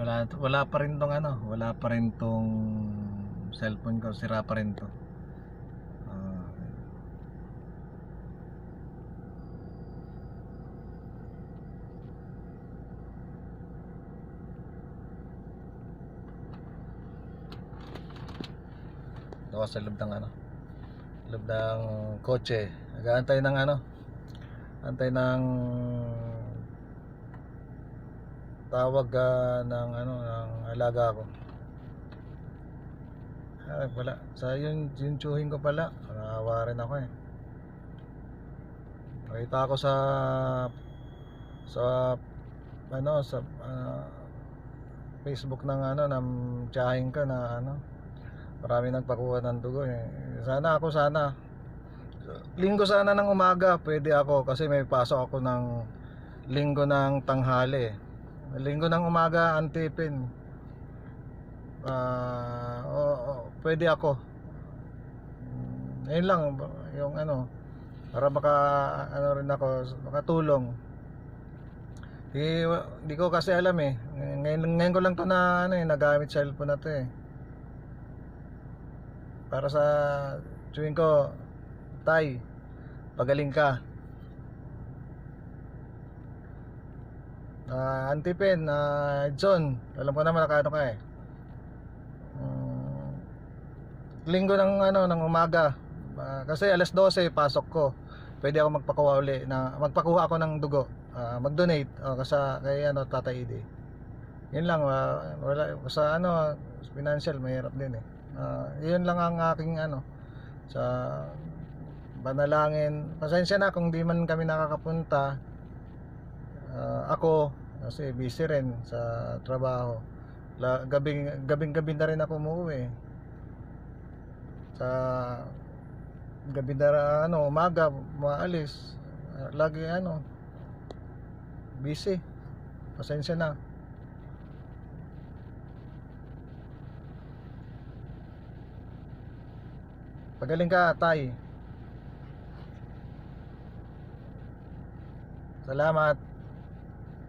Wala, wala pa rin tong ano, wala pa rin tong cellphone ko, sira pa rin to. Ah, Ako sa loob ng ano, loob ng kotse. Nag-aantay ng ano, antay ng tawag ah, ng ano ng alaga ko. Ay, wala. Sa yun, yung ko pala. Nakawa rin ako eh. Nakita ako sa sa ano sa ah, Facebook ng ano ng tsahin ko na ano marami nagpakuha ng dugo eh. Sana ako sana linggo sana ng umaga pwede ako kasi may pasok ako ng linggo ng tanghali. Linggo ng umaga antipin. Ah, oo, oo, pwede ako. Ayun lang yung ano para baka ano rin ako makatulong. Di, di ko kasi alam eh. Ngayon, ngayon ko lang to na ano eh, nagamit cellphone na to eh. Para sa chewing ko, tay, pagaling ka. Ah, Antipin, ah, John, alam ko naman nakano ka eh. Mm, linggo ng ano ng umaga. Ah, kasi alas 12 pasok ko. Pwede ako magpakuha uli na magpakuha ako ng dugo. Ah, mag-donate oh, kasi kay ano Tata Ide. Yun lang ah, wala sa ano financial mahirap din eh. Ah, yun lang ang aking ano sa banalangin. Pasensya na kung di man kami nakakapunta. Ah, ako kasi busy rin sa trabaho. La, gabing gabing gabi na rin ako umuwi. Sa gabi na ano, umaga maalis. Lagi ano busy. Pasensya na. Pagaling ka, tay. Salamat.